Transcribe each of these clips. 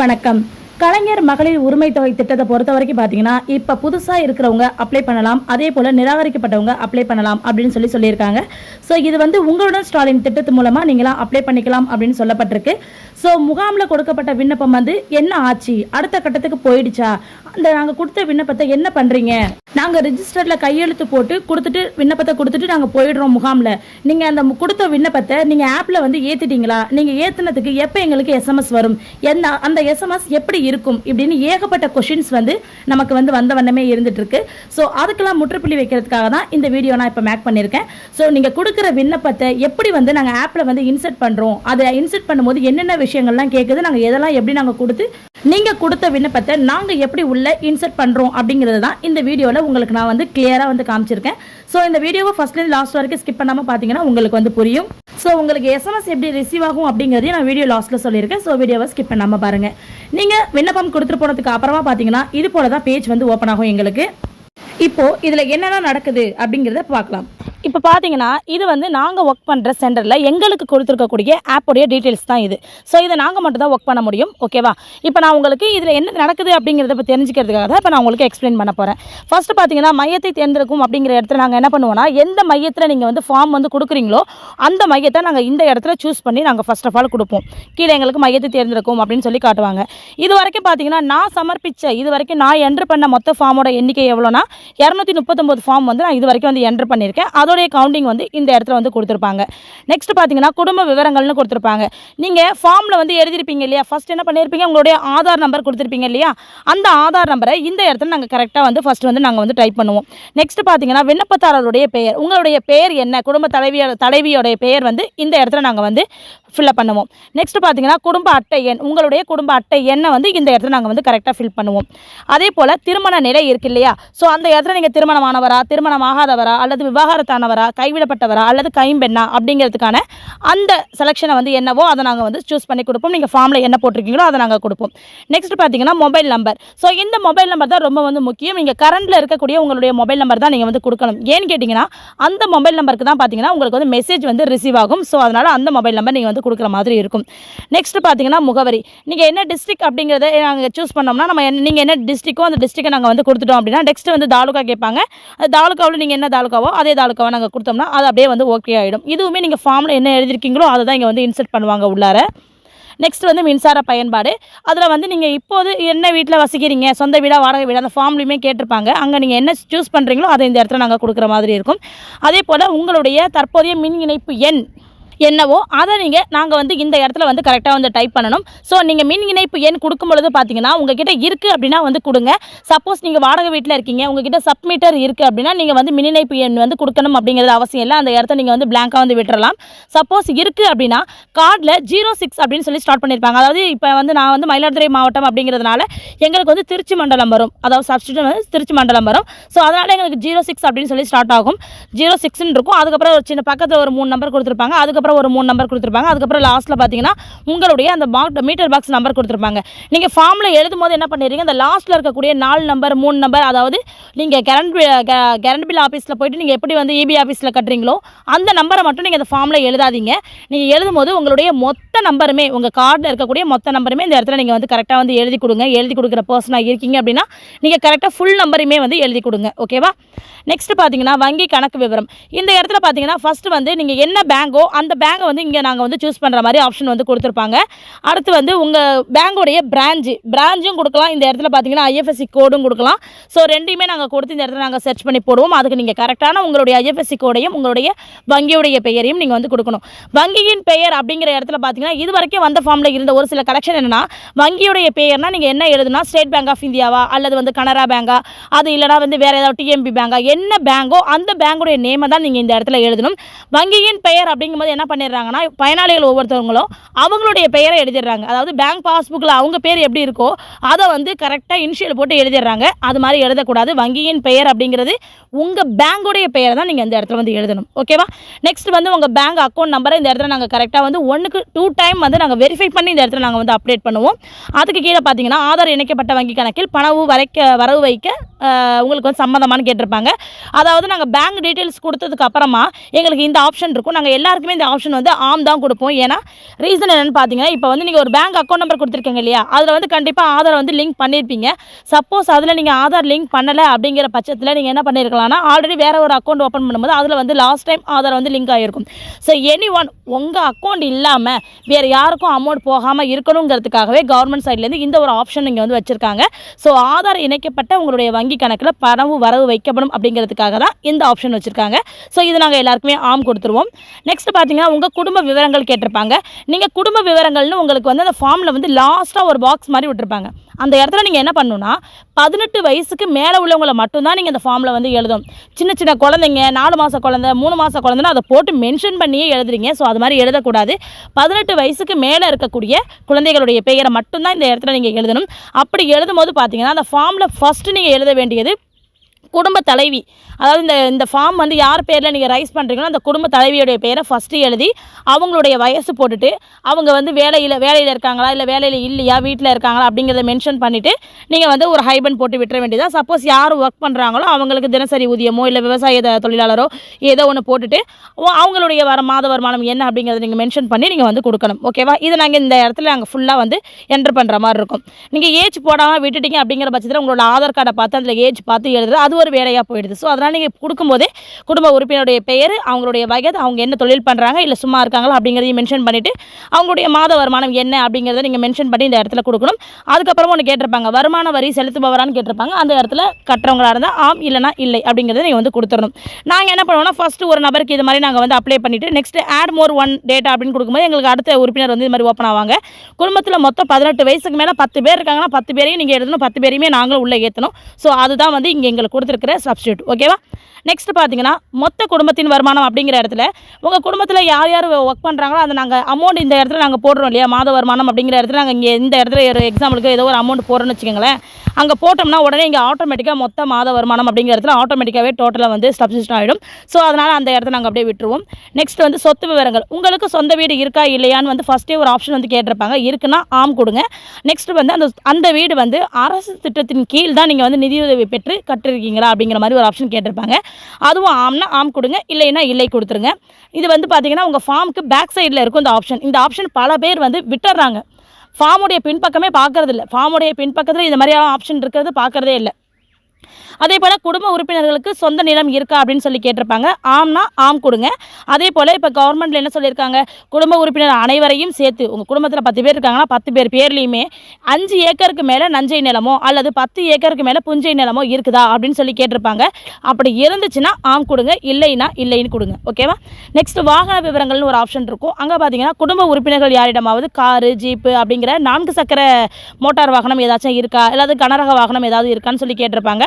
வணக்கம். கலைஞர் மகளிர் உரிமை தொகை திட்டத்தை பொறுத்த வரைக்கும் பார்த்தீங்கன்னா இப்போ புதுசாக இருக்கிறவங்க அப்ளை பண்ணலாம் அதே போல் நிராகரிக்கப்பட்டவங்க அப்ளை பண்ணலாம் அப்படின்னு சொல்லி சொல்லியிருக்காங்க. ஸோ இது வந்து உங்களுடன் ஸ்டாலின் திட்டத்து மூலமாக நீங்களாம் அப்ளை பண்ணிக்கலாம் அப்படின்னு சொல்லப்பட்டிருக்கு. ஸோ முகாமில் கொடுக்கப்பட்ட விண்ணப்பம் வந்து என்ன ஆச்சு? அடுத்த கட்டத்துக்கு போயிடுச்சா? அந்த நாங்கள் கொடுத்த விண்ணப்பத்தை என்ன பண்ணுறீங்க நாங்கள் ரிஜிஸ்டரில் கையெழுத்து போட்டு கொடுத்துட்டு விண்ணப்பத்தை கொடுத்துட்டு நாங்கள் போயிடுறோம் முகாமில். நீங்கள் அந்த கொடுத்த விண்ணப்பத்தை நீங்கள் ஆப்பில் வந்து ஏற்றிட்டீங்களா நீங்கள் ஏற்றுனதுக்கு எப்போ எங்களுக்கு எஸ்எம்எஸ் வரும்? என்ன அந்த எஸ்எம்எஸ் எப்படி இருக்கும்? இப்படின்னு ஏகப்பட்ட கொஷின்ஸ் வந்து நமக்கு வந்து வந்த வண்ணமே இருந்துகிட்ருக்கு ஸோ அதுக்கெல்லாம் முற்றுப்புள்ளி வைக்கிறதுக்காக தான் இந்த வீடியோ நான் இப்போ மேக் பண்ணியிருக்கேன். ஸோ நீங்கள் கொடுக்குற விண்ணப்பத்தை எப்படி வந்து நாங்கள் ஆப்பில் வந்து இன்சர்ட் பண்ணுறோம் அதை இன்சர்ட் பண்ணும்போது என்னென்ன விஷயங்கள்லாம் கேட்குது நாங்கள் எதெல்லாம் எப்படி நாங்கள் கொடுத்து நீங்கள் கொடுத்த விண்ணப்பத்தை நாங்கள் எப்படி உள்ள இன்சர்ட் பண்ணுறோம் அப்படிங்கிறது தான் இந்த வீடியோவில் உங்களுக்கு நான் வந்து கிளியராக வந்து காமிச்சிருக்கேன். ஸோ இந்த வீடியோவை ஃபர்ஸ்ட்லேருந்து லாஸ்ட் வரைக்கும் ஸ்கிப் பண்ணாமல் பார்த்தீங்கன்னா உங்களுக்கு வந்து புரியும். ஸோ உங்களுக்கு எஸ்எம்எஸ் எப்படி ரிசீவ் ஆகும் அப்படிங்கிறதையும் நான் வீடியோ லாஸ்ட்டில் சொல்லியிருக்கேன். ஸோ வீடியோவை ஸ்கிப் பண்ணாமல் பாருங்கள் நீங்கள் விண்ணப்பம் கொடுத்துட்டு போனதுக்கு அப்புறமா பார்த்தீங்கன்னா இது போல தான் பேஜ் வந்து ஓப்பன் ஆகும் எங்களுக்கு. இப்போ இதில் என்னென்ன நடக்குது அப்படிங்கிறத பார்க்கலாம். இப்போ பார்த்தீங்கன்னா இது வந்து நாங்கள் ஒர்க் பண்ணுற சென்டரில் எங்களுக்கு கொடுத்துருக்கக்கூடிய ஆப்போடைய டீட்டெயில்ஸ் தான் இது. ஸோ இதை நாங்கள் மட்டும் தான் ஒர்க் பண்ண முடியும் ஓகேவா இப்போ நான் உங்களுக்கு இதில் என்ன நடக்குது அப்படிங்கிறத இப்போ தெரிஞ்சுக்கிறதுக்காக தான் இப்போ நான் உங்களுக்கு எக்ஸ்பிளைன் பண்ண போகிறேன் ஃபஸ்ட்டு பார்த்தீங்கன்னா மையத்தை தேர்ந்தெடுக்கும் அப்படிங்கிற இடத்துல நாங்கள் என்ன பண்ணுவோம்னா எந்த மையத்தில் நீங்கள் வந்து ஃபார்ம் வந்து கொடுக்குறீங்களோ அந்த மையத்தை நாங்கள் இந்த இடத்துல சூஸ் பண்ணி நாங்கள் ஃபஸ்ட் ஆஃப் ஆல் கொடுப்போம். கீழே எங்களுக்கு மையத்தை தேர்ந்தெடுக்கும் அப்படின்னு சொல்லி காட்டுவாங்க. இது வரைக்கும் பார்த்தீங்கன்னா நான் சமர்ப்பித்த இது வரைக்கும் நான் என்ட்ரு பண்ண மொத்த ஃபார்மோட எண்ணிக்கை எவ்வளோனா இரநூத்தி முப்பத்தொம்போது ஃபார்ம் வந்து நான் இது வரைக்கும் வந்து என்ட்ரு பண்ணியிருக்கேன். அதோட அதோடைய கவுண்டிங் வந்து இந்த இடத்துல வந்து கொடுத்துருப்பாங்க. நெக்ஸ்ட் பார்த்தீங்கன்னா குடும்ப விவரங்கள்னு கொடுத்துருப்பாங்க. நீங்கள் ஃபார்மில் வந்து எழுதிருப்பீங்க இல்லையா? ஃபஸ்ட் என்ன பண்ணியிருப்பீங்க? உங்களுடைய ஆதார் நம்பர் கொடுத்துருப்பீங்க இல்லையா? அந்த ஆதார் நம்பரை இந்த இடத்துல நாங்கள் கரெக்டாக வந்து ஃபஸ்ட்டு வந்து நாங்கள் வந்து டைப் பண்ணுவோம். நெக்ஸ்ட் பார்த்தீங்கன்னா விண்ணப்பதாரருடைய பெயர். உங்களுடைய பெயர் என்ன? குடும்ப தலைவியோட தலைவியோடைய பெயர் வந்து இந்த இடத்துல நாங்கள் வந்து ஃபில்அப் பண்ணுவோம். நெக்ஸ்ட் பார்த்தீங்கன்னா குடும்ப அட்டை எண் உங்களுடைய குடும்ப அட்டை எண்ணை வந்து இந்த இடத்துல நாங்கள் வந்து கரெக்டாக ஃபில் பண்ணுவோம். அதே போல் திருமண நிலை இருக்கு இல்லையா? ஸோ அந்த இடத்துல நீங்கள் திருமணமானவரா திருமணமாகாதவரா அல்லது விவாகரத்தானவரா கைவிடப்பட்டவரா அல்லது கைம்பெண்ணா அப்படிங்கிறதுக்கான அந்த செலெக்ஷனை வந்து என்னவோ அதை நாங்கள் வந்து சூஸ் பண்ணி கொடுப்போம். நீங்கள் ஃபார்மில் என்ன போட்டிருக்கீங்களோ அதை நாங்கள் கொடுப்போம். நெக்ஸ்ட் பார்த்தீங்கன்னா மொபைல் நம்பர் ஸோ இந்த மொபைல் நம்பர் தான் ரொம்ப வந்து முக்கியம். நீங்கள் கரண்டில் இருக்கக்கூடிய உங்களுடைய மொபைல் நம்பர் தான் நீங்கள் வந்து கொடுக்கணும். ஏன்னு கேட்டிங்கன்னா அந்த மொபைல் நம்பருக்கு தான் பார்த்தீங்கன்னா உங்களுக்கு வந்து மெசேஜ் வந்து ரிசீவ் ஆகும். ஸோ அதனால் அந்த மொபைல் நம்பர் நீங்கள் வந்து கொடுக்குற மாதிரி இருக்கும். நெக்ஸ்ட் பார்த்தீங்கன்னா முகவரி. நீங்கள் என்ன டிஸ்ட்ரிக் அப்படிங்கிறத நாங்கள் சூஸ் பண்ணோம்னா நம்ம நீங்கள் என்ன டிஸ்ட்ரிக்கோ அந்த டிஸ்ட்ரிக்கை நாங்கள் வந்து கொடுத்துட்டோம் அப்படின்னா நெக்ஸ்ட் வந்து தாலுக்கா கேட்பாங்க. அந்த தாலுக்காவில் நீங்கள் என்ன தாலுக்காவோ அதே தாலுக்காவை நாங்கள் கொடுத்தோம்னா அது அப்படியே வந்து ஓகே ஆகிடும் இதுவுமே நீங்கள் ஃபார்மில் என்ன எழுதிருக்கீங்களோ அதை தான் இங்கே வந்து இன்சர்ட் பண்ணுவாங்க உள்ளார. நெக்ஸ்ட் வந்து மின்சார பயன்பாடு. அதில் வந்து நீங்கள் இப்போது என்ன வீட்டில் வசிக்கிறீங்க சொந்த வீடா வாடகை வீடாக அந்த ஃபார்ம்லையுமே கேட்டிருப்பாங்க. அங்கே நீங்கள் என்ன சூஸ் பண்ணுறீங்களோ அதை இந்த இடத்துல நாங்கள் கொடுக்குற மாதிரி இருக்கும். அதே போல் உங்களுடைய தற்போதைய மின் இணைப்பு எண் என்னவோ அதை நீங்கள் நாங்கள் வந்து இந்த இடத்துல வந்து கரெக்டாக வந்து டைப் பண்ணணும். ஸோ நீங்கள் மின் இணைப்பு எண் கொடுக்கும் பொழுது பார்த்தீங்கன்னா உங்ககிட்ட இருக்குது அப்படின்னா வந்து கொடுங்க. சப்போஸ் நீங்கள் வாடகை வீட்டில் இருக்கீங்க உங்ககிட்ட சப்மீட்டர் இருக்குது அப்படின்னா நீங்கள் வந்து மின் இணைப்பு எண் வந்து கொடுக்கணும் அப்படிங்கிறது அவசியம் இல்லை. அந்த இடத்த நீங்கள் வந்து பிளாங்காக வந்து விட்டுறலாம். சப்போஸ் இருக்குது அப்படின்னா கார்டில் ஜீரோ சிக்ஸ் அப்படின்னு சொல்லி ஸ்டார்ட் பண்ணியிருப்பாங்க அதாவது இப்போ வந்து நான் வந்து மயிலாடுதுறை மாவட்டம் அப்படிங்கிறதுனால எங்களுக்கு வந்து திருச்சி மண்டலம் வரும். அதாவது சப்ஸ்டியூட் வந்து திருச்சி மண்டலம் வரும். ஸோ அதனால் எங்களுக்கு ஜீரோ சிக்ஸ் அப்படின்னு சொல்லி ஸ்டார்ட் ஆகும். ஜீரோ சிக்ஸ்னு இருக்கும். அதுக்கப்புறம் ஒரு சின்ன பக்கத்தில் ஒரு மூணு நம்பர் கொடுத்துருப்பாங்க. அதுக்கப்புறம் ஒரு மூணு நம்பர் கொடுத்துருப்பாங்க. அதுக்கப்புறம் லாஸ்ட்டில் பார்த்தீங்கன்னா உங்களுடைய அந்த பாக் மீட்டர் பாக்ஸ் நம்பர் கொடுத்துருப்பாங்க. நீங்கள் ஃபார்மில் எழுதும் போது என்ன பண்ணிடுறீங்க? அந்த லாஸ்ட்டில் இருக்கக்கூடிய நாலு நம்பர் மூணு நம்பர் அதாவது நீங்கள் கரண்ட் கரண்ட் பில் ஆஃபீஸில் போயிட்டு நீங்கள் எப்படி வந்து இபி ஆஃபீஸில் கட்டுறீங்களோ அந்த நம்பரை மட்டும் நீங்கள் அந்த ஃபார்மில் எழுதாதீங்க. நீங்கள் எழுதும் போது உங்களுடைய மொத்த நம்பருமே உங்கள் கார்டில் இருக்கக்கூடிய மொத்த நம்பருமே இந்த இடத்துல நீங்கள் வந்து கரெக்டாக வந்து எழுதி கொடுங்க. எழுதி கொடுக்குற பர்சனாக இருக்கீங்க அப்படின்னா நீங்கள் கரெக்டாக ஃபுல் நம்பருமே வந்து எழுதி கொடுங்க. ஓகேவா நெக்ஸ்ட் பார்த்தீங்கன்னா வங்கி கணக்கு விவரம். இந்த இடத்துல பார்த்தீங்கன்னா ஃபஸ்ட்டு வந்து நீங்கள் என்ன பேங்கோ அந்த பேங்கை வந்து இங்கே நாங்கள் வந்து சூஸ் பண்ணுற மாதிரி ஆப்ஷன் வந்து கொடுத்துருப்பாங்க. அடுத்து வந்து உங்கள் பேங்கோடைய பிரான்ச்சு பிரான்ச்சும் கொடுக்கலாம். இந்த இடத்துல பார்த்தீங்கன்னா ஐஎஃப்எஸ்சி கோடும் கொடுக்கலாம். ஸோ ரெண்டையுமே நாங்கள் கொடுத்து இந்த இடத்துல நாங்கள் சர்ச் பண்ணி போடுவோம். அதுக்கு நீங்கள் கரெக்டான உங்களுடைய ஐஎஃப்எஸ்சி கோடையும் உங்களுடைய வங்கியுடைய பெயரையும் நீங்கள் வந்து கொடுக்கணும். வங்கியின் பெயர் அப்படிங்கிற இடத்துல பார்த்தீங்கன்னா இது வரைக்கும் வந்த ஃபார்மில் இருந்த ஒரு சில கலெக்ஷன் என்னென்னா வங்கியுடைய பெயர்னால் நீங்கள் என்ன எழுதுனா ஸ்டேட் பேங்க் ஆஃப் இந்தியாவா அல்லது வந்து கனரா பேங்கா அது இல்லைனா வந்து வேறு ஏதாவது டிஎம்பி பேங்கா என்ன பேங்கோ அந்த பேங்குடைய நேமை தான் நீங்கள் இந்த இடத்துல எழுதணும். வங்கியின் பெயர் அப்படிங்கும்போது என்ன பண்ணிடுறாங்கன்னா பயனாளிகள் ஒவ்வொருத்தவங்களும் அவங்களுடைய பெயரை எழுதிடுறாங்க. அதாவது பேங்க் பாஸ்புக்கில் அவங்க பேர் எப்படி இருக்கோ அதை வந்து கரெக்டாக இனிஷியல் போட்டு எழுதிடுறாங்க. அது மாதிரி எழுதக்கூடாது. வங்கியின் பெயர் அப்படிங்கிறது உங்கள் பேங்குடைய பெயரை தான் நீங்கள் இந்த இடத்துல வந்து எழுதணும். ஓகேவா நெக்ஸ்ட் வந்து உங்கள் பேங்க் அக்கௌண்ட் நம்பரை இந்த இடத்துல நாங்கள் கரெக்டாக வந்து ஒன்றுக்கு டூ டைம் வந்து நாங்கள் வெரிஃபை பண்ணி இந்த இடத்துல நாங்கள் வந்து அப்டேட் பண்ணுவோம். அதுக்கு கீழே பார்த்தீங்கன்னா ஆதார் இணைக்கப்பட்ட வங்கி கணக்கில் பணவு வரைக்க வரவு வைக்க உங்களுக்கு வந்து சம்மந்தமானு கேட்டிருப்பாங்க. அதாவது நாங்கள் பேங்க் டீட்டெயில்ஸ் கொடுத்ததுக்கு அப்புறமா எங்களுக்கு இந்த ஆப்ஷன் இருக்கும். நாங்கள் எல்லாருக்குமே இந்த ஆப்ஷன் ஆப்ஷன் வந்து ஆம் தான் கொடுப்போம். ஏன்னா ரீசன் என்னென்னு பார்த்தீங்கன்னா இப்போ வந்து நீங்கள் ஒரு பேங்க் அக்கௌண்ட் நம்பர் கொடுத்துருக்கீங்க இல்லையா? அதில் வந்து கண்டிப்பாக ஆதார் வந்து லிங்க் பண்ணியிருப்பீங்க சப்போஸ் அதில் நீங்கள் ஆதார் லிங்க் பண்ணலை அப்படிங்கிற பட்சத்தில் நீங்கள் என்ன பண்ணியிருக்கலாம்னா ஆல்ரெடி வேறு ஒரு அக்கௌண்ட் ஓப்பன் பண்ணும்போது அதில் வந்து லாஸ்ட் டைம் ஆதார் வந்து லிங்க் ஆகிருக்கும் ஸோ எனி ஒன் உங்கள் அக்கௌண்ட் இல்லாமல் வேறு யாருக்கும் அமௌண்ட் போகாமல் இருக்கணுங்கிறதுக்காகவே கவர்மெண்ட் சைட்லேருந்து இந்த ஒரு ஆப்ஷன் இங்கே வந்து வச்சுருக்காங்க. ஸோ ஆதார் இணைக்கப்பட்ட உங்களுடைய வங்கி கணக்கில் பணவு வரவு வைக்கப்படும் அப்படிங்கிறதுக்காக தான் இந்த ஆப்ஷன் வச்சுருக்காங்க. ஸோ இது நாங்கள் எல்லாருக்குமே ஆம் கொடுத்துருவோம். நெக்ஸ்ட் பார்த்தீங்கன்னா உங்கள் குடும்ப விவரங்கள் கேட்டிருப்பாங்க. நீங்கள் குடும்ப விவரங்கள்னு உங்களுக்கு வந்து அந்த ஃபார்மில் வந்து லாஸ்ட்டாக ஒரு பாக்ஸ் மாதிரி விட்டுருப்பாங்க. அந்த இடத்துல நீங்கள் என்ன பண்ணணும்னா பதினெட்டு வயசுக்கு மேலே உள்ளவங்களை மட்டும்தான் நீங்கள் இந்த ஃபார்மில் வந்து எழுதும் சின்ன சின்ன குழந்தைங்க நாலு மாத குழந்தை மூணு மாத குழந்தைன்னா அதை போட்டு மென்ஷன் பண்ணியே எழுதுறீங்க. ஸோ அது மாதிரி எழுதக்கூடாது. பதினெட்டு வயசுக்கு மேலே இருக்கக்கூடிய குழந்தைகளுடைய பெயரை மட்டும்தான் இந்த இடத்துல நீங்கள் எழுதணும். அப்படி எழுதும் போது பார்த்தீங்கன்னா அந்த ஃபார்மில் ஃபஸ்ட்டு நீங்கள் எழுத வேண்டியது குடும்ப தலைவி. அதாவது இந்த இந்த ஃபார்ம் வந்து யார் பேரில் நீங்கள் ரைஸ் பண்ணுறீங்களோ அந்த குடும்ப தலைவியுடைய பேரை ஃபஸ்ட்டு எழுதி அவங்களுடைய வயசு போட்டுட்டு அவங்க வந்து வேலையில் வேலையில் இருக்காங்களா இல்லை வேலையில் இல்லையா வீட்டில் இருக்காங்களா அப்படிங்கிறத மென்ஷன் பண்ணிவிட்டு நீங்கள் வந்து ஒரு ஹைபன் போட்டு விட்டுற வேண்டியதாக சப்போஸ் யார் ஒர்க் பண்ணுறாங்களோ அவங்களுக்கு தினசரி ஊதியமோ இல்லை விவசாய தொழிலாளரோ ஏதோ ஒன்று போட்டுட்டு ஓ- அவங்களுடைய வர மாத வருமானம் என்ன அப்படிங்கிறத நீங்கள் மென்ஷன் பண்ணி நீங்கள் வந்து கொடுக்கணும். ஓகேவா இது நாங்கள் இந்த இடத்துல நாங்கள் ஃபுல்லாக வந்து என்ட்ரு பண்ணுற மாதிரி இருக்கும். நீங்கள் ஏஜ் போடாமல் விட்டுட்டீங்க அப்படிங்கிற பட்சத்தில் உங்களோட ஆதார் கார்டை பார்த்து அதில் ஏஜ் பார்த்து எழுதுறது. அது ஒரு வேலையாக போயிடுது. ஸோ அதனால் நீங்கள் கொடுக்கும்போதே குடும்ப உறுப்பினருடைய பெயர் அவங்களுடைய வயது அவங்க என்ன தொழில் பண்ணுறாங்க இல்லை சும்மா இருக்காங்களா அப்படிங்கிறதையும் மென்ஷன் பண்ணிவிட்டு அவங்களுடைய மாத வருமானம் என்ன அப்படிங்கிறத நீங்கள் மென்ஷன் பண்ணி இந்த இடத்துல கொடுக்கணும். அதுக்கப்புறம் ஒன்று கேட்டிருப்பாங்க வருமான வரி செலுத்துபவரான்னு கேட்டிருப்பாங்க. அந்த இடத்துல கட்டுறவங்களாக இருந்தால் ஆம் இல்லைனா இல்லை அப்படிங்கிறத நீங்கள் வந்து கொடுத்துடணும். நாங்கள் என்ன பண்ணுவோம்னா ஃபஸ்ட்டு ஒரு நபருக்கு இது மாதிரி நாங்கள் வந்து அப்ளை பண்ணிவிட்டு next add more one data அப்படின்னு கொடுக்கும்போது எங்களுக்கு அடுத்த உறுப்பினர் வந்து இது மாதிரி ஓப்பன் ஆவாங்க. குடும்பத்தில் மொத்தம் பதினெட்டு வயசுக்கு மேலே பத்து பேர் இருக்காங்கன்னா பத்து பேரையும் நீங்கள் எழுதணும் பத்து பேரையுமே நாங்களும் உள்ளே ஏற்றணும் ஸோ அதுதான் வந்து இங்கே எங்களுக்கு கொடுத்துருக்கிற சப்ஸ்டியூட் ஓகேவா நெக்ஸ்ட் பார்த்தீங்கன்னா மொத்த குடும்பத்தின் வருமானம் அப்படிங்கிற இடத்துல உங்கள் குடும்பத்தில் யார் யார் ஒர்க் பண்ணுறாங்களோ அதை நாங்கள் அமௌண்ட் இந்த இடத்துல நாங்கள் போடுறோம் இல்லையா? மாத வருமானம் அப்படிங்கிற இடத்துல நாங்கள் இங்கே இந்த இடத்துல ஒரு எக்ஸாம்பிளுக்கு ஏதோ ஒரு அமௌண்ட் போடுறோன்னு வச்சுக்கோங்களேன். அங்கே போட்டோம்னா உடனே இங்கே ஆட்டோமேட்டிக்காக மொத்த மாத வருமானம் அப்படிங்கிற இடத்துல ஆட்டோமேட்டிக்காகவே டோட்டலாக வந்து சப்சிஸ்ட் ஆகிடும் ஸோ அதனால் அந்த இடத்துல நாங்கள் அப்படியே விட்டுருவோம். நெக்ஸ்ட் வந்து சொத்து விவரங்கள். உங்களுக்கு சொந்த வீடு இருக்கா இல்லையான்னு வந்து ஃபஸ்ட்டே ஒரு ஆப்ஷன் வந்து கேட்டிருப்பாங்க. இருக்குன்னா ஆம் கொடுங்க. நெக்ஸ்ட் வந்து அந்த அந்த வீடு வந்து அரசு திட்டத்தின் கீழ் தான் நீங்கள் வந்து நிதியுதவி பெற்று கட்டிருக்கீங்களா அப்படிங்கிற மாதிரி ஒரு ஆப்ஷன் கேட்டிருப்பாங்க. அதுவும் ஆம்னா ஆம் கொடுங்க இல்லைன்னா இல்லை கொடுத்துருங்க. இது வந்து பார்த்தீங்கன்னா உங்கள் ஃபார்முக்கு பேக் சைடில் இருக்கும் இந்த ஆப்ஷன் இந்த ஆப்ஷன் பல பேர் வந்து விட்டுறாங்க. ஃபார்முடைய பின்பக்கமே பார்க்குறதில்ல ஃபார்முடைய பின்பக்கத்தில் இந்த மாதிரியான ஆப்ஷன் இருக்கிறது பார்க்குறதே இல்லை. அதே போல் குடும்ப உறுப்பினர்களுக்கு சொந்த நிலம் இருக்கா அப்படின்னு சொல்லி கேட்டிருப்பாங்க. ஆம்னா ஆம் கொடுங்க. அதே போல் இப்போ கவர்மெண்ட்டில் என்ன சொல்லியிருக்காங்க? குடும்ப உறுப்பினர் அனைவரையும் சேர்த்து உங்கள் குடும்பத்தில் பத்து பேர் இருக்காங்கன்னா பத்து பேர் பேர்லேயுமே அஞ்சு ஏக்கருக்கு மேலே நஞ்சை நிலமோ அல்லது பத்து ஏக்கருக்கு மேலே புஞ்சை நிலமோ இருக்குதா அப்படின்னு சொல்லி கேட்டிருப்பாங்க. அப்படி இருந்துச்சுன்னா ஆம் கொடுங்க இல்லைன்னா இல்லைன்னு கொடுங்க. ஓகேவா நெக்ஸ்ட் வாகன விவரங்கள்னு ஒரு ஆப்ஷன் இருக்கும். அங்கே பார்த்தீங்கன்னா குடும்ப உறுப்பினர்கள் யாரிடமாவது காரு ஜீப்பு அப்படிங்கிற நான்கு சக்கர மோட்டார் வாகனம் ஏதாச்சும் இருக்கா? அல்லது கனரக வாகனம் ஏதாவது இருக்கான்னு சொல்லி கேட்டிருப்பாங்க.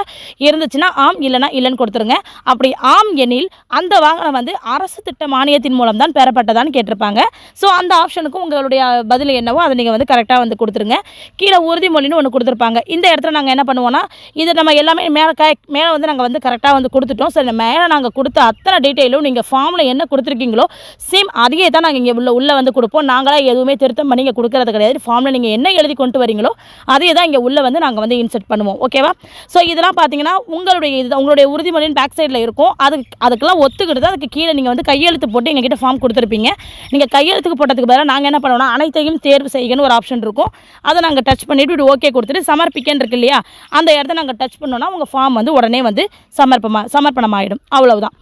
இருந்துச்சுன்னா ஆம் இல்லைனா இல்லைன்னு கொடுத்துருங்க. அப்படி ஆம் எனில் அந்த வாகனம் வந்து அரசு திட்ட மானியத்தின் மூலம் தான் பெறப்பட்டதான்னு கேட்டிருப்பாங்க. ஸோ அந்த ஆப்ஷனுக்கும் உங்களுடைய பதில் என்னவோ அதை நீங்கள் வந்து கரெக்டாக வந்து கொடுத்துருங்க. கீழே உறுதிமொழின்னு ஒன்று கொடுத்துருப்பாங்க. இந்த இடத்துல நாங்கள் என்ன பண்ணுவோம்னா இது நம்ம எல்லாமே மேலே க மேலே வந்து நாங்கள் வந்து கரெக்டாக வந்து கொடுத்துட்டோம். சரி மேலே நாங்கள் கொடுத்த அத்தனை டீட்டெயிலும் நீங்கள் ஃபார்மில் என்ன கொடுத்துருக்கீங்களோ சேம் அதையே தான் நாங்கள் இங்கே உள்ள உள்ளே வந்து கொடுப்போம். நாங்களாக எதுவுமே திருத்தம் பண்ணி இங்கே கொடுக்கறது கிடையாது. ஃபார்மில் நீங்கள் என்ன எழுதி கொண்டு வரீங்களோ அதையே தான் இங்கே உள்ளே வந்து நாங்கள் வந்து இன்செர்ட் பண்ணுவோம். ஓகேவா ஸோ இதெல்லாம் பார்த்தீங்கன்னா உங்களுடைய இது உங்களுடைய உறுதிமொழியின் பேக் சைடில் இருக்கும். அதுக்கு அதுக்கெல்லாம் ஒத்துக்கிட்டு தான் அதுக்கு கீழே நீங்கள் வந்து கையெழுத்து போட்டு எங்ககிட்ட ஃபார்ம் கொடுத்துருப்பீங்க. நீங்கள் கையெழுத்துக்கு போட்டதுக்கு பதிலாக நாங்கள் என்ன பண்ணுவோம்னா அனைத்தையும் தேர்வு செய்யணும்னு ஒரு ஆப்ஷன் இருக்கும். அதை நாங்கள் டச் பண்ணிவிட்டு இப்படி ஓகே கொடுத்துட்டு சமர்ப்பிக்கன்னு இருக்கு இல்லையா? அந்த இடத்த நாங்கள் டச் பண்ணோன்னா உங்கள் ஃபார்ம் வந்து உடனே வந்து சமர்ப்பமாக சமர்ப்பணமாகிடும் அவ்வளவுதான்.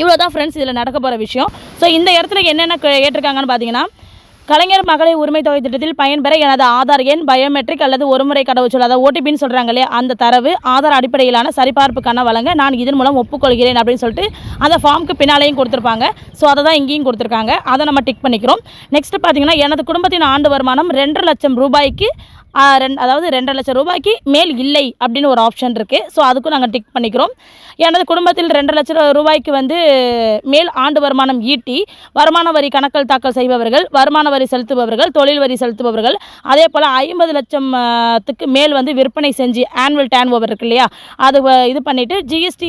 இவ்வளோ தான் ஃப்ரெண்ட்ஸ் இதில் நடக்க போகிற விஷயம். ஸோ இந்த இடத்துல என்னென்ன கேட்டிருக்காங்கன்னு பார்த்தீங்கன்னா கலைஞர் மகளிர் உரிமை தொகை திட்டத்தில் பயன்பெற எனது ஆதார் எண் பயோமெட்ரிக் அல்லது ஒருமுறை கடவுச்சொல் அதாவது ஓடிபின்னு சொல்கிறாங்களே அந்த தரவு ஆதார் அடிப்படையிலான சரிபார்ப்புக்கான வழங்க நான் இதன் மூலம் ஒப்புக்கொள்கிறேன் அப்படின்னு சொல்லிட்டு அந்த ஃபார்முக்கு பின்னாலேயும் கொடுத்துருப்பாங்க. ஸோ அதை தான் இங்கேயும் கொடுத்துருக்காங்க. அதை நம்ம டிக் பண்ணிக்கிறோம். நெக்ஸ்ட் பார்த்தீங்கன்னா எனது குடும்பத்தின் ஆண்டு வருமானம் ரெண்டரை லட்சம் ரூபாய்க்கு ரெண்டு அதாவது ரெண்டரை லட்சம் ரூபாய்க்கு மேல் இல்லை அப்படின்னு ஒரு ஆப்ஷன் இருக்குது ஸோ அதுக்கும் நாங்கள் டிக் பண்ணிக்கிறோம். எனது குடும்பத்தில் ரெண்டரை லட்சம் ரூபாய்க்கு வந்து மேல் ஆண்டு வருமானம் ஈட்டி வருமான வரி கணக்கல் தாக்கல் செய்பவர்கள் வருமான வரி செலுத்துபவர்கள் தொழில் வரி செலுத்துபவர்கள் அதே போல் ஐம்பது லட்சம் த்துக்கு மேல் வந்து விற்பனை செஞ்சு ஆனுவல் டேன் ஓவர் இருக்கு இல்லையா? அது வ- இது பண்ணிவிட்டு ஜிஎஸ்டி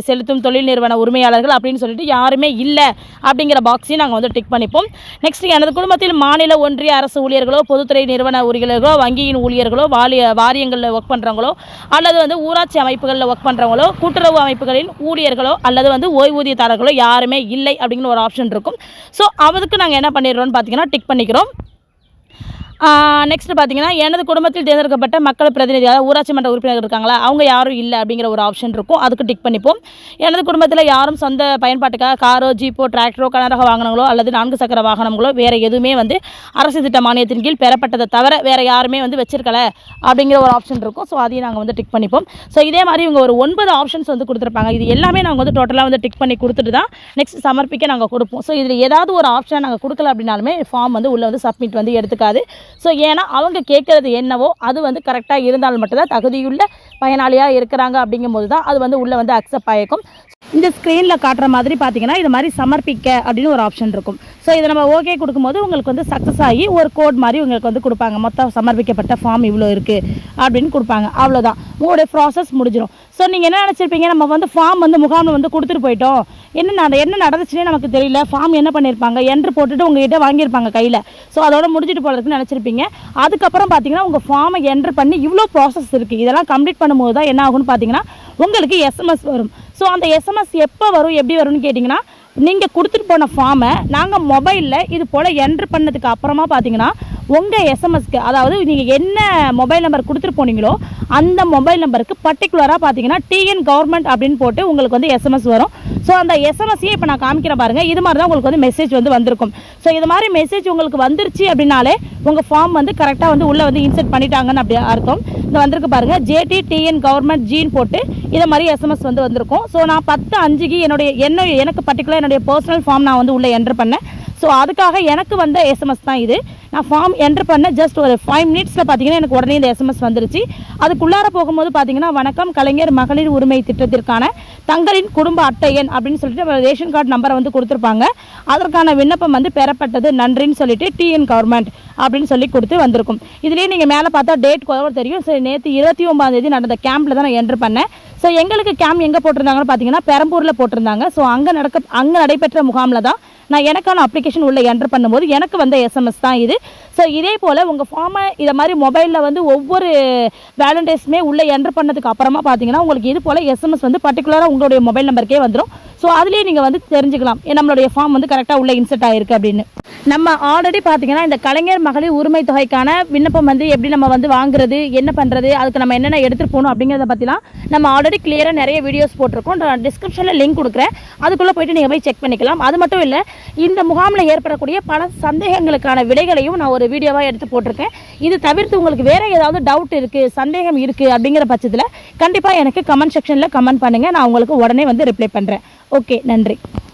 செலுத்தும் தொழில் நிறுவன உரிமையாளர்கள் அப்படின்னு சொல்லிட்டு யாருமே இல்லை அப்படிங்கிற பாக்ஸையும் நாங்கள் வந்து டிக் பண்ணிப்போம். நெக்ஸ்ட் எனது குடும்பத்தில் மாநில ஒன்றிய அரசு ஊழியர்களோ பொதுத்துறை நிறுவன ஊழியர்களோ வங்கி வங்கியின் ஊழியர்களோ வாரிய வாரியங்களில் ஒர்க் பண்ணுறவங்களோ அல்லது வந்து ஊராட்சி அமைப்புகளில் ஒர்க் பண்ணுறவங்களோ கூட்டுறவு அமைப்புகளின் ஊழியர்களோ அல்லது வந்து ஓய்வூதியதாரர்களோ யாருமே இல்லை அப்படிங்கிற ஒரு ஆப்ஷன் இருக்கும். ஸோ அதுக்கு நாங்கள் என்ன பண்ணிடுறோம்னு பார்த்தீங்கன்னா டிக் பண்ணிக்கிறோம். நெக்ஸ்ட் பார்த்தீங்கன்னா எனது குடும்பத்தில் தேர்ந்தெடுக்கப்பட்ட மக்கள் பிரதிநிதி அதாவது ஊராட்சி மன்ற உறுப்பினர்கள் இருக்காங்களா அவங்க யாரும் இல்லை அப்படிங்கிற ஒரு ஆப்ஷன் இருக்கும். அதுக்கு டிக் பண்ணிப்போம். எனது குடும்பத்தில் யாரும் சொந்த பயன்பாட்டுக்காக காரோ ஜீப்போ டிராக்டரோ கனரக வாகனங்களோ அல்லது நான்கு சக்கர வாகனங்களோ வேறு எதுவுமே வந்து அரசு திட்ட மானியத்தின் கீழ் பெறப்பட்டதை தவிர வேறு யாருமே வந்து வச்சிருக்கல அப்படிங்கிற ஒரு ஆப்ஷன் இருக்கும். ஸோ அதையும் நாங்கள் வந்து டிக் பண்ணிப்போம். ஸோ இதே மாதிரி இவங்க ஒரு ஒன்பது ஆப்ஷன்ஸ் வந்து கொடுத்துருப்பாங்க. இது எல்லாமே நாங்கள் வந்து டோட்டலாக வந்து டிக் பண்ணி கொடுத்துட்டு தான் நெக்ஸ்ட் சமர்ப்பிக்க நாங்கள் கொடுப்போம். ஸோ இதில் ஏதாவது ஒரு ஆப்ஷன் நாங்கள் கொடுக்கல அப்படின்னாலுமே ஃபார்ம் வந்து உள்ளே வந்து சப்மிட் வந்து எடுத்துக்காது. ஸோ ஏன்னா அவங்க கேட்குறது என்னவோ அது வந்து கரெக்டாக இருந்தால் மட்டும்தான் தகுதியுள்ள பயனாளியாக இருக்கிறாங்க அப்படிங்கும்போது தான் அது வந்து உள்ளே வந்து அக்செப்ட் ஆகிருக்கும் இந்த ஸ்க்ரீனில் காட்டுற மாதிரி பார்த்தீங்கன்னா இது மாதிரி சமர்ப்பிக்க அப்படின்னு ஒரு ஆப்ஷன் இருக்கும். ஸோ இதை நம்ம ஓகே கொடுக்கும்போது உங்களுக்கு வந்து சக்ஸஸ் ஆகி ஒரு கோட் மாதிரி உங்களுக்கு வந்து கொடுப்பாங்க. மொத்தம் சமர்ப்பிக்கப்பட்ட ஃபார்ம் இவ்வளோ இருக்குது அப்படின்னு கொடுப்பாங்க. அவ்வளோதான் உங்களுடைய ப்ராசஸ் முடிஞ்சிடும் ஸோ நீங்கள் என்ன நினச்சிருப்பீங்க? நம்ம வந்து ஃபார்ம் வந்து முகாமில் வந்து கொடுத்துட்டு போயிட்டோம். என்ன நட என்ன நடந்துச்சுன்னே நமக்கு தெரியல. ஃபார்ம் என்ன பண்ணியிருப்பாங்க என்ட்ரு போட்டுட்டு உங்ககிட்ட வாங்கியிருப்பாங்க கையில். ஸோ அதோட முடிஞ்சிட்டு போகிறதுக்கு நினச்சிருப்பீங்க. அதுக்கப்புறம் பார்த்தீங்கன்னா உங்கள் ஃபார்மை என்ட்ரு பண்ணி இவ்வளோ ப்ராசஸ் இருக்குது இதெல்லாம் கம்ப்ளீட் பண்ணும்போது தான் என்ன ஆகும்னு பார்த்தீங்கன்னா உங்களுக்கு எஸ்எம்எஸ் வரும். ஸோ அந்த எஸ்எம்எஸ் எப்போ வரும்? எப்படி வரும்னு கேட்டிங்கன்னா நீங்கள் கொடுத்துட்டு போன ஃபார்மை நாங்கள் மொபைலில் இது போல் என்ட்ரு பண்ணதுக்கு அப்புறமா பார்த்தீங்கன்னா உங்கள் எஸ்எம்எஸ்க்கு அதாவது நீங்கள் என்ன மொபைல் நம்பர் கொடுத்துட்டு போனீங்களோ அந்த மொபைல் நம்பருக்கு பர்டிகுலராக பார்த்தீங்கன்னா டிஎன் கவர்மெண்ட் அப்படின்னு போட்டு உங்களுக்கு வந்து எஸ்எம்எஸ் வரும். ஸோ அந்த எஸ்எம்எஸ்ஸையே இப்போ நான் காமிக்கிறேன் பாருங்கள் இது மாதிரி தான் உங்களுக்கு வந்து மெசேஜ் வந்து வந்திருக்கும். ஸோ இது மாதிரி மெசேஜ் உங்களுக்கு வந்துருச்சு அப்படின்னாலே உங்கள் ஃபார்ம் வந்து கரெக்டாக வந்து உள்ளே வந்து இன்செர்ட் பண்ணிட்டாங்கன்னு அப்படி அர்த்தம். இந்த வந்திருக்கு பாருங்கள் ஜேடி டிஎன் கவர்மெண்ட் ஜீன் போட்டு இதை மாதிரி எஸ்எம்எஸ் வந்து வந்திருக்கும். ஸோ நான் பத்து அஞ்சுக்கு என்னுடைய என்ன எனக்கு பர்டிகுலர் என்னுடைய பர்சனல் ஃபார்ம் நான் வந்து உள்ளே என்ட்ரு பண்ணேன். ஸோ அதுக்காக எனக்கு வந்த எஸ்எம்எஸ் தான் இது. நான் ஃபார்ம் என்ட்ரு பண்ண ஜஸ்ட் ஒரு ஃபைவ் மினிட்ஸில் பார்த்தீங்கன்னா எனக்கு உடனே இந்த எஸ்எம்எஸ் வந்துருச்சு. அதுக்குள்ளார போகும்போது பார்த்தீங்கன்னா வணக்கம் கலைஞர் மகளிர் உரிமை திட்டத்திற்கான தங்களின் குடும்ப அட்டை எண் அப்படின்னு சொல்லிட்டு ரேஷன் கார்டு நம்பரை வந்து கொடுத்துருப்பாங்க. அதற்கான விண்ணப்பம் வந்து பெறப்பட்டது. நன்றின்னு சொல்லிட்டு டிஎன் கவர்மெண்ட் அப்படின்னு சொல்லி கொடுத்து வந்திருக்கும். இதுலேயே நீங்கள் மேலே பார்த்தா டேட் கூட தெரியும். சரி நேற்று இருபத்தி ஒன்பதாம் தேதி நடந்த கேம்பில் தான் நான் என்ட்ரு பண்ணேன். ஸோ எங்களுக்கு கேம்ப் எங்கே போட்டிருந்தாங்கன்னு பார்த்தீங்கன்னா பெரம்பூரில் போட்டிருந்தாங்க. ஸோ அங்கே நடக்க அங்கே நடைபெற்ற முகாமில் தான் நான் எனக்கான அப்ளிகேஷன் உள்ள என்ட்ரு பண்ணும்போது எனக்கு வந்த எஸ்எம்எஸ் தான் இது. ஸோ இதே போல் உங்கள் ஃபார்மை இதை மாதிரி மொபைலில் வந்து ஒவ்வொரு வேலண்டைஸுமே உள்ளே என்ட்ரு பண்ணதுக்கு அப்புறமா பார்த்தீங்கன்னா உங்களுக்கு இது போல் எஸ்எம்எஸ் வந்து பர்டிகுலராக உங்களுடைய மொபைல் நம்பருக்கே வந்துடும் ஸோ அதுலேயே நீங்கள் வந்து தெரிஞ்சுக்கலாம். நம்மளுடைய ஃபார்ம் வந்து கரெக்டாக உள்ளே இன்செர்ட் ஆகிருக்கு அப்படின்னு. நம்ம ஆல்ரெடி பார்த்தீங்கன்னா இந்த கலைஞர் மகளிர் உரிமை தொகைக்கான விண்ணப்பம் வந்து எப்படி நம்ம வந்து வாங்குறது என்ன பண்ணுறது அதுக்கு நம்ம என்னென்ன எடுத்துகிட்டு போகணும் அப்படிங்கிறத பற்றிலாம் நம்ம ஆல்ரெடி கிளியராக நிறைய வீடியோஸ் போட்டிருக்கோம். நான் டிஸ்கிரிப்ஷனில் லிங்க் கொடுக்குறேன். அதுக்குள்ளே போயிட்டு நீங்கள் போய் செக் பண்ணிக்கலாம். அது மட்டும் இல்லை இந்த முகாமில் ஏற்படக்கூடிய பல சந்தேகங்களுக்கான விடைகளையும் நான் ஒரு வீடியோவாக எடுத்து போட்டிருக்கேன். இது தவிர்த்து உங்களுக்கு வேறு ஏதாவது டவுட் இருக்குது சந்தேகம் இருக்குது அப்படிங்கிற பட்சத்தில் கண்டிப்பாக எனக்கு கமெண்ட் செக்ஷனில் கமெண்ட் பண்ணுங்கள் நான் உங்களுக்கு உடனே வந்து ரிப்ளை பண்ணுறேன் ஓகே நன்றி.